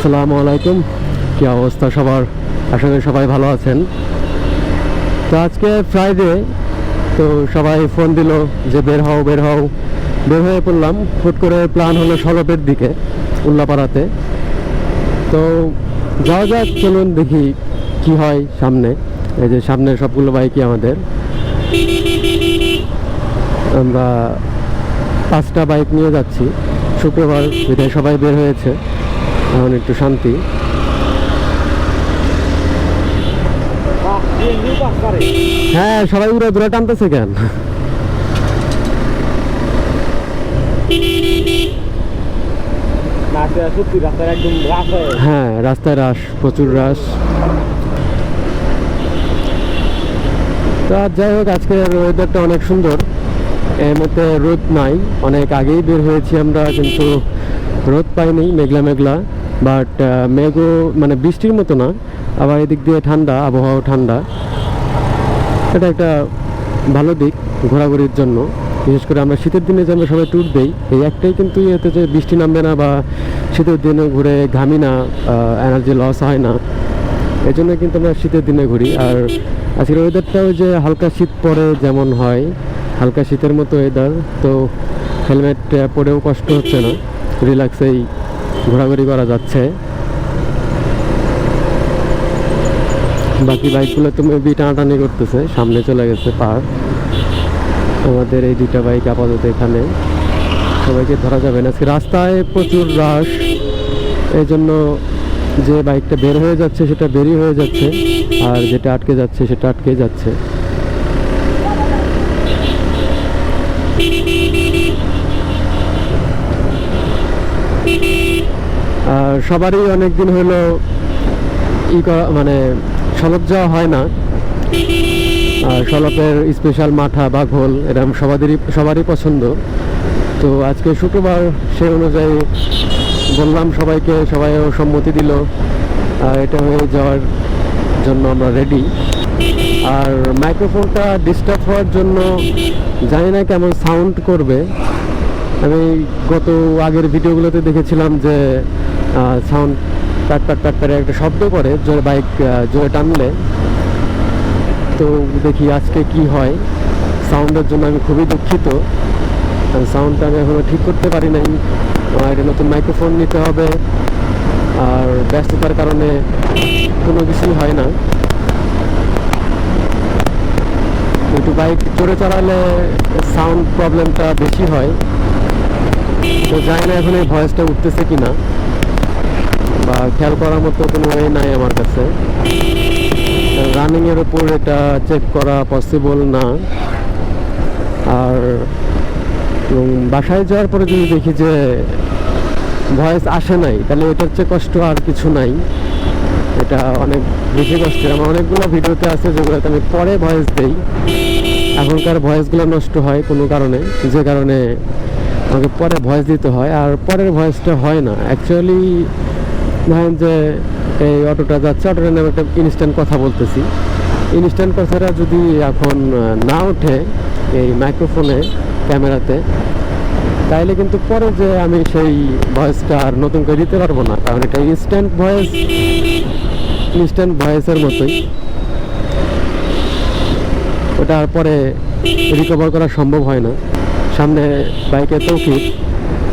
আসসালামু আলাইকুম। কি অবস্থা সবার? আশা করি সবাই ভালো আছেন। তো আজকে ফ্রাইডে তো সবাই ফোন দিল যে বের হও বের হও। বের হয়ে পড়লাম। হুট করে প্ল্যান হলো সলপের দিকে, উল্লাপাড়াতে। তো যাওয়া যাক, চলুন দেখি কি হয় সামনে। এই যে সামনের সবগুলো বাইকই আমাদের। আমরা পাঁচটা বাইক নিয়ে যাচ্ছি। শুক্রবার বিদায় সবাই বের হয়েছে। এখন একটু শান্তি। হ্যাঁ সবাই উড়ে দূরে টানতেছে কেন? রাস হ্যাঁ রাস্তায় রাশ, প্রচুর রাশ। তো যাই হোক, আজকের ওয়েদারটা অনেক সুন্দর। মধ্যে রোদ নাই, অনেক আগেই বের হয়েছি আমরা, কিন্তু রোদ পাইনি, মেঘলা মেঘলা। বাট মেঘও মানে বৃষ্টির মতো না। আবার এদিক দিয়ে ঠান্ডা, আবহাওয়াও ঠান্ডা। এটা একটা ভালো দিক ঘোরাঘুরির জন্য। বিশেষ করে আমরা শীতের দিনে যে আমরা সবাই ট্যুর দেই, এই একটাই কিন্তু এতে যে বৃষ্টি নামবে না বা শীতের দিনে ঘুরে ঘামি না এনার্জি লস হয় না। এই জন্য কিন্তু আমরা শীতের দিনে ঘুরি। আর আজকের ওয়েদারটাও যে হালকা শীত পরে যেমন হয়, হালকা শীতের মতো ওয়েদার তো হেলমেট পরেও কষ্ট হচ্ছে না। রিল্যাক্সেই ঘোরাঘুরি করা যাচ্ছে। বাকি বাইকগুলো তো মেবি টানাটানি করতেছে, সামনে চলে গেছে পার আমাদের এই দুইটা বাইক আপাতত এখানে। সবাইকে ধরা যাবে না। রাস্তায় প্রচুর রাশ এই জন্য যে বাইকটা বের হয়ে যাচ্ছে, সেটা বেরই হয়ে যাচ্ছে। আর যেটা আটকে যাচ্ছে, সেটা আটকে যাচ্ছে। সবারই অনেক দিন হলো ই মানে সলপ যাওয়া হয় না। আর সলপের স্পেশাল মাঠা বা ঘোল এরকম সবারই সবারই পছন্দ। তো আজকে শুক্রবার সেই অনুযায়ী বললাম সবাইকে, সবাইও সম্মতি দিল। আর এটা হয়ে যাওয়ার জন্য আমরা রেডি আর মাইক্রোফোনটা ডিস্টার্ব হওয়ার জন্য জানি না কেমন সাউন্ড করবে। আমি গত আগের ভিডিওগুলোতে দেখেছিলাম যে সাউন্ড টাট টাট টাট করে একটা শব্দ করে, জোরে বাইক জোরে টানলে। তো দেখি আজকে কি হয়। সাউন্ডের জন্য আমি খুবই দুঃখিত। সাউন্ডটা আমি এখনও ঠিক করতে পারি নাই। একটা নতুন মাইক্রোফোন নিতে হবে। আর ব্যস্ততার কারণে কোনো কিছুই হয় না। একটু বাইক চড়ে চালালে সাউন্ড প্রবলেমটা বেশি হয়। তো জানি না এখন এই ভয়েসটা উঠতেছে কি না বা খেয়াল করার মতো কোনো ওয়ে নাই আমার কাছে। রানিং এর উপর এটা চেক করা পসিবল না। আর বাসায় যাওয়ার পরে যদি দেখি যে ভয়েস আসে নাই, তাহলে এটার চেয়ে কষ্ট আর কিছু নাই। এটা অনেক বেশি কষ্টের। আমার অনেকগুলো ভিডিওতে আছে যেগুলোতে আমি পরে ভয়েস দেই। এখনকার ভয়েসগুলো নষ্ট হয় কোনো কারণে, যে কারণে আমাকে পরে ভয়েস দিতে হয়। আর পরের ভয়েসটা হয় না। অ্যাকচুয়ালি ধরেন যে এই অটোটা যাচ্ছে অটোটা নামে একটা ইনস্ট্যান্ট কথা বলতেছি। ইনস্ট্যান্ট কথাটা যদি এখন না ওঠে এই মাইক্রোফোনে ক্যামেরাতে তাইলে কিন্তু পরে যে আমি সেই ভয়েসটা আর নতুন করে দিতে পারব না। কারণ এটা ইনস্ট্যান্ট ভয়েস ইনস্ট্যান্ট ভয়েসের মতোই। ওটা পরে রিকভার করা সম্ভব হয় না। সামনে বাইকে তৌকির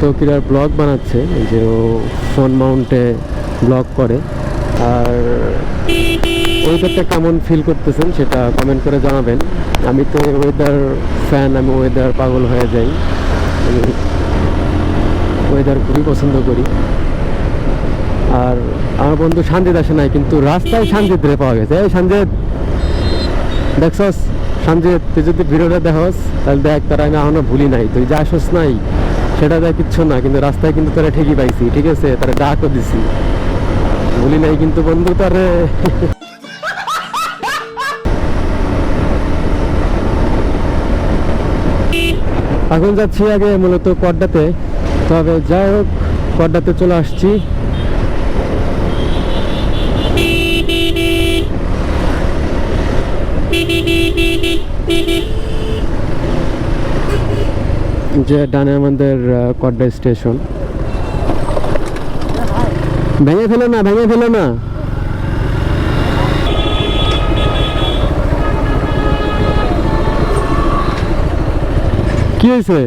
তৌকির আর ব্লগ বানাচ্ছে যে ও ফোন মাউন্টে ব্লগ করে। আর ওয়েদারটা কেমন ফিল করতেছেন সেটা কমেন্ট করে জানাবেন। আমি তো ওয়েদার ফ্যান আমি ওয়েদার পাগল হয়ে যাই। আমি ওয়েদার খুবই পছন্দ করি। আর আমার বন্ধু সঞ্জিত আসে নাই, কিন্তু রাস্তায় সঞ্জিত রে পাওয়া গেছে। এই সঞ্জিত দেখছস? সঞ্জিত তুই যদি ভিডিওটা দেখস, তাহলে দেখ, তারা আমি এখনও ভুলি নাই। তুই যা আসস নাই সেটা যায় কিচ্ছু না, কিন্তু রাস্তায় কিন্তু তারা ঠিকই পাইছি, ঠিক আছে? তারা ডাকও দিছি। বলি নাই কিন্তু বন্ধু তারে। এখন যাচ্ছি আগে মূলত পর্দাতে তবে যাই হোক পর্দাতে চলে আসছি। যে ডানে আমাদের কড্ডা স্টেশন। ভেঙে ফেলো না, ভেঙে ফেলো না। কি হয়েছে?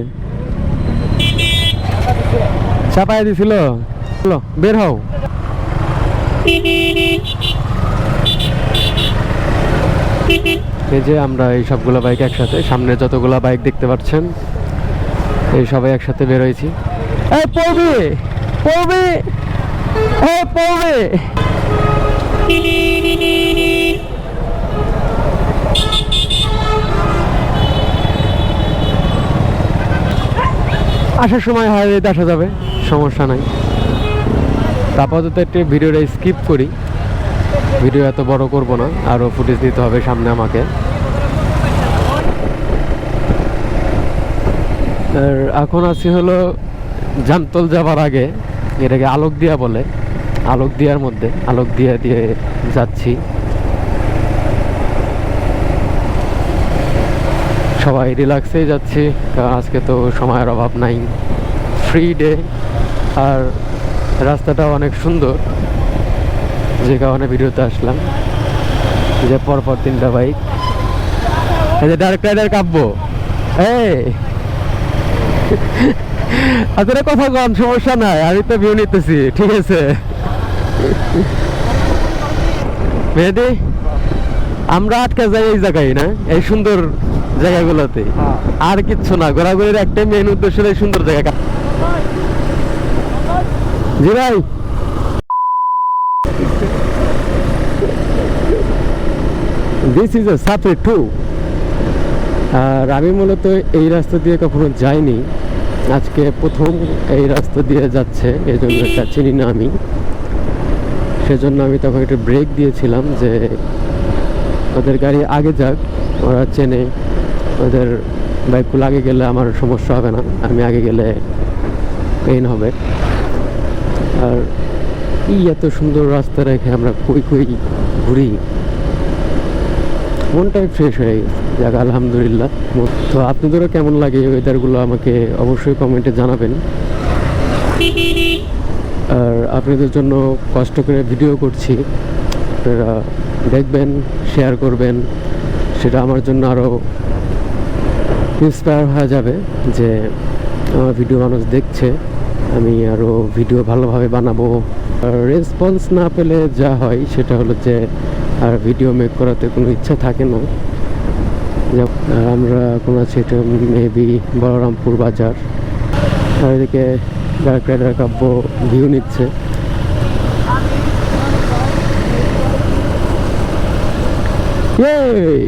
চাপাই দিছিল? বের হও। এই যে আমরা এই সবগুলো বাইক একসাথে, সামনে যতগুলো বাইক দেখতে পাচ্ছেন এই সবাই একসাথে বের হয়েছি। এই পড়বে পড়বে আসার সময় হাইওয়েতে আসা যাবে, সমস্যা নাই। আপাতত একটু ভিডিওটা স্কিপ করি। ভিডিও এত বড় করব না আরও ফুটেজ নিতে হবে সামনে আমাকে। আর এখন আছি হলো জামতল যাবার আগে এটাকে আলোক দিয়া বলে আলোক দিয়ার মধ্যে আলোক দিয়া দিয়ে যাচ্ছি। সবাই রিল্যাক্সেই যাচ্ছি, কারণ আজকে তো সময়ের অভাব নাই। ফ্রি ডে আর রাস্তাটা অনেক সুন্দর, যে কারণে ভিডিওতে আসলাম। যে পরপর তিনটা বাইক এই যে ডাইরেক্ট রাইডার কাব্য এই! আপনারা কথা কন সমস্যা নাই আমি তো ভিউ নিতেছি, ঠিক আছে। মেহেদি আমরা আটকে যাই এই জায়গায়, না? এই সুন্দর জায়গাগুলোতে। আর কিচ্ছু না, ঘোরাঘুরির একটা মেন উদ্দেশ্য এই সুন্দর জায়গা জি ভাই। This is a safe too আর আমি মূলত এই রাস্তা দিয়ে কখনো যাইনি। আজকে প্রথম এই রাস্তা দিয়ে যাচ্ছে, এই জন্য এটা চিনি না আমি। সেজন্য আমি তখন একটু ব্রেক দিয়েছিলাম যে ওদের গাড়ি আগে যাক, ওরা চেনে, ওদের বাইকগুলো আগে গেলে আমার সমস্যা হবে না, আমি আগে গেলে পেইন হবে। আর এই এত সুন্দর রাস্তা রেখে আমরা কই কই ঘুরি। মনটাই ফ্রেশ হয়ে যাক, আলহামদুলিল্লাহ। তো আপনাদেরও কেমন লাগে এই ওয়েদারগুলো আমাকে অবশ্যই কমেন্টে জানাবেন। আর আপনাদের জন্য কষ্ট করে ভিডিও করছি। আপনারা দেখবেন শেয়ার করবেন। সেটা আমার জন্য আরও ইন্সপায়ার হয়ে যাবে যে আমার ভিডিও মানুষ দেখছে। আমি আরও ভিডিও ভালোভাবে বানাবো। রেসপন্স না পেলে যা হয় সেটা হলো যে আর ভিডিও মেক করাতে কোনো ইচ্ছা থাকে না। আর আমরা এখন আছি মেবি বলরামপুর বাজার। আর এদিকে ডার্ক রাইডার কাব্য ভিউ নিচ্ছে। Yay!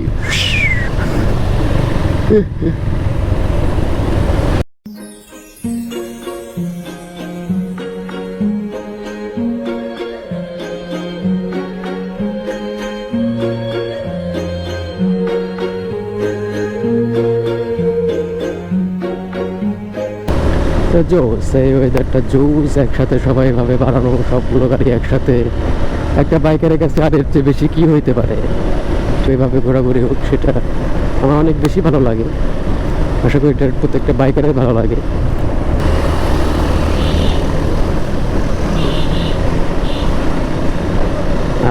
জোস এই ওয়েদারটা জোস একসাথে সবাই ভাবে বাড়ানো সবগুলো গাড়ি একসাথে। একটা বাইকারের কাছে আর এর চেয়ে বেশি কি হইতে পারে? তো ঘোরাঘুরি হোক, সেটা আমার অনেক বেশি ভালো লাগে। আশা করি এটার প্রত্যেকটা বাইকারের ভালো লাগে।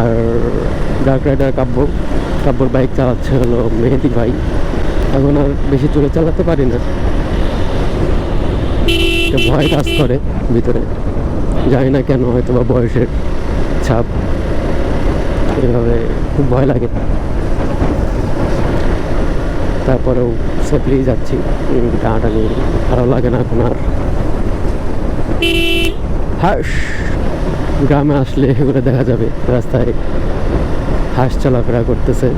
আর ডার্ক রাইডার কাব্য, কাব্যর বাইক চালাচ্ছে হলো মেহেদি ভাই। এখন আর বেশি জোরে চালাতে পারি না। একটা ভয় কাজ করে ভিতরে। জানি না কেন হয়তো বা বয়সের ছাপ। এভাবে খুব ভয় লাগে। তারপরেও সেফলি যাচ্ছি। টানাটানি ভালো লাগে না এখন আর। হাঁস! গ্রামে আসলে এগুলো দেখা যাবে। রাস্তায় হাঁস চলাফেরা করতেছে।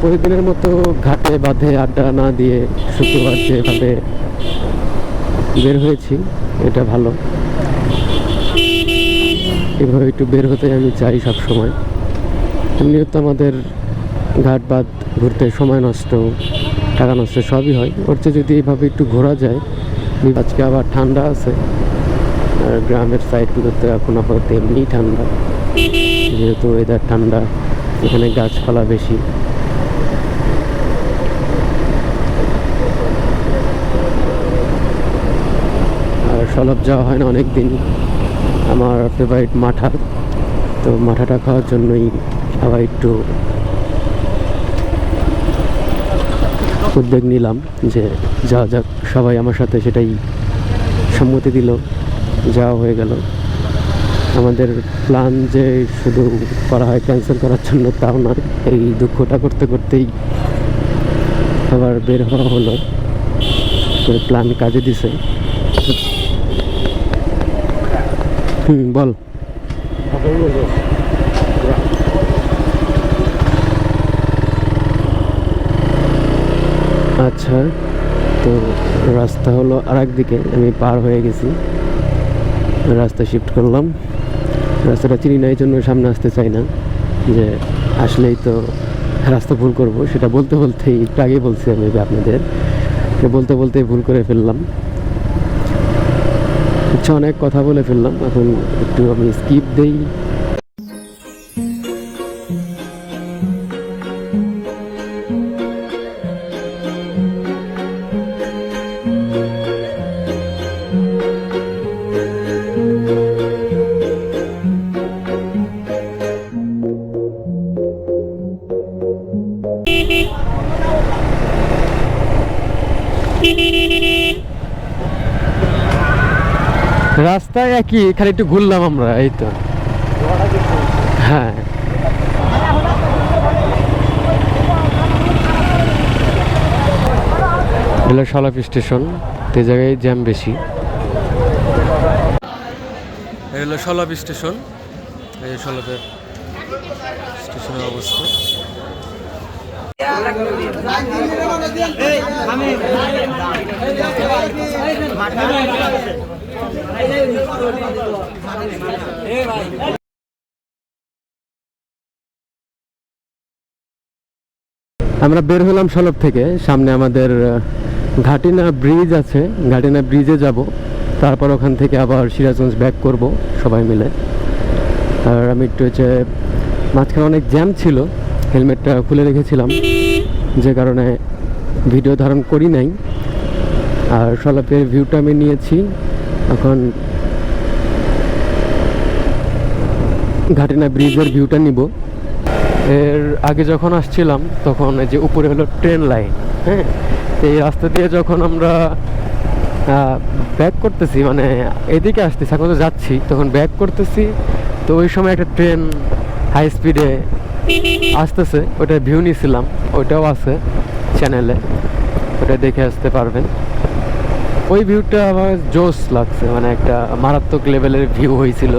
প্রতিদিনের মতো ঘাটে বাঁধে আড্ডা না দিয়ে শুক্রবার যেভাবে বের হয়েছি, এটা ভালো। এভাবে একটু বের হতে আমি চাই সব সময়। এমনিও তো আমাদের ঘাট বাদ ঘুরতে সময় নষ্ট, টাকা নষ্ট সবই হয়। ওর চেয়ে যদি এইভাবে একটু ঘোরা যায় আজকে আবার ঠান্ডা আছে। আর গ্রামের সাইডগুলোতে এখন আপাতত এমনি ঠান্ডা। যেহেতু ওয়েদার ঠান্ডা, এখানে গাছপালা বেশি। সলব যাওয়া হয় না অনেক দিন আমার ফেভারিট মাঠা। তো মাঠাটা খাওয়ার জন্যই আবার একটু উদ্যোগ নিলাম যে যাওয়া যাক, সবাই আমার সাথে সেটাই সম্মতি দিল যাওয়া হয়ে গেল। আমাদের প্ল্যান যে শুধু করা হয় ক্যান্সেল করার জন্য তাও না এই দুঃখটা করতে করতেই আবার বের হওয়া হলো। প্ল্যান কাজে দিছে। বল। আচ্ছা তো রাস্তা হলো আর দিকে, আমি পার হয়ে গেছি। রাস্তা শিফট করলাম। রাস্তাটা চিনি না এই জন্য সামনে আসতে চাই না। যে আসলেই তো রাস্তা ভুল করব, সেটা বলতে বলতেই, একটু আগে বলছি আমি আপনাদের। বলতে বলতে ভুল করে ফেললাম। আচ্ছা অনেক কথা বলে ফেললাম। এখন একটু আমি স্কিপ দেই। একই খালি একটু ঘুরলাম আমরা এই তো। হ্যাঁ। হলো সলাপ স্টেশন তো এই জায়গায় জ্যাম বেশি। এই হলো সলাপ স্টেশন এই যে সলাপের স্টেশনের অবস্থা। আমরা বের হলাম সলব থেকে। সামনে আমাদের ঘাটিনা ব্রিজ আছে। ঘাটিনা ব্রিজে যাব। তারপর ওখান থেকে আবার সিরাজগঞ্জ ব্যাক করব সবাই মিলে। আর আমি একটু হচ্ছে, মাঝখানে অনেক জ্যাম ছিল। হেলমেটটা খুলে রেখেছিলাম। যে কারণে ভিডিও ধারণ করি নাই। আর সলাপের ভিউটা আমি নিয়েছি। এখন ঘাটিনা ব্রিজের ভিউটা নিব। এর আগে যখন আসছিলাম, তখন এই যে উপরে হলো ট্রেন লাইন হ্যাঁ? এই রাস্তা দিয়ে যখন আমরা ব্যাক করতেছি মানে এদিকে আসতেছি এখন তো যাচ্ছি, তখন ব্যাক করতেছি, তো ওই সময় একটা ট্রেন হাই স্পিডে আসতেছে ওটা ভিউ নিয়েছিলাম ওইটাও আছে চ্যানেলে ওটা দেখে আসতে পারবেন। ওই ভিউটা আমার জোস লাগছে মানে একটা মারাত্মক লেভেলের ভিউ হয়েছিল।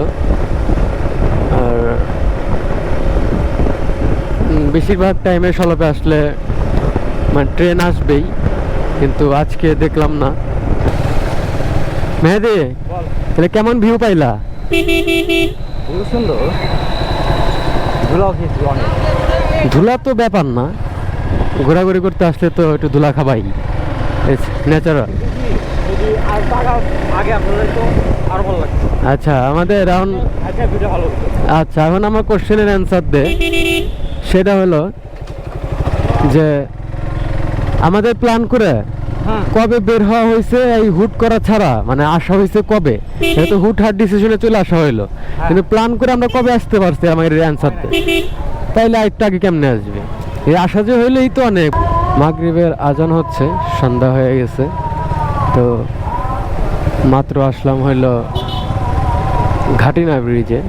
আর বেশিরভাগ টাইমে সলপে আসলে মানে ট্রেন আসবেই কিন্তু আজকে দেখলাম না। মেহেদি তাহলে কেমন ভিউ পাইলা? সুন্দর। ধুলা তো ব্যাপার না। ঘোরাঘুরি করতে আসলে তো একটু ধুলা খাবাই। ন্যাচারাল টাকা আগে আপনাদের তো আরও ভালো লাগতো। আচ্ছা আমাদের এখন ভিডিও ভালো আচ্ছা এখন আমার কোশ্চেনের অ্যান্সার দে। সেটা হলো যে আমাদের প্ল্যান করে হ্যাঁ। কবে বের হওয়া হয়েছে এই হুট করা ছাড়া? মানে আসা হয়েছে কবে? এটা তো হুট হাট ডিসিশনে চলে আসা হইল। কিন্তু প্ল্যান করে আমরা কবে আসতে পারছি আমার অ্যান্সার তাইলে আরেকটু আগে কেমনে আসবে? এই আসা যে হইলেই তো অনেক। মাগরিবের আজান হচ্ছে সন্ধ্যা হয়ে গেছে। তো মাত্র আসলাম হইল ঘাটিনা ব্রিজে।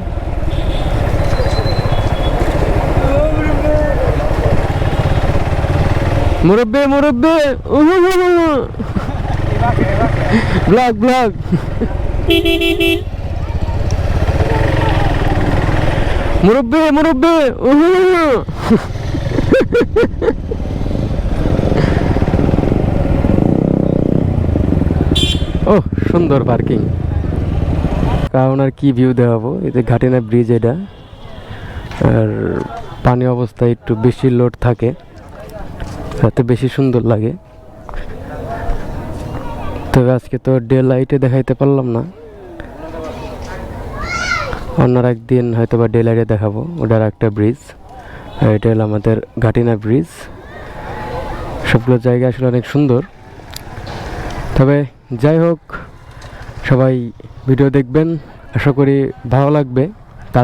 মুরব্বী মুরব্বী ব্লগ ব্লগ। মুরব্বী মুরব্বী ও সুন্দর পার্কিং। কারণ আর কি ভিউ দেখাবো? এই যে ঘাটিনা ব্রিজ এটা। আর পানি অবস্থায় একটু বেশি লোড থাকে। তাতে বেশি সুন্দর লাগে। তবে আজকে তো ডে লাইটে দেখাইতে পারলাম না। অন্য একদিন হয়তো বা ডে লাইটে দেখাবো। ওটার একটা ব্রিজ আর এটা হলো আমাদের ঘাটিনা ব্রিজ সবগুলো জায়গা আসলে অনেক সুন্দর। তবে যাই হোক সবাই ভিডিও দেখবেন। আশা করি ভালো লাগবে।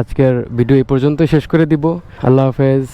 আজকের ভিডিও এই পর্যন্ত শেষ করে দিব। আল্লাহ হাফেজ।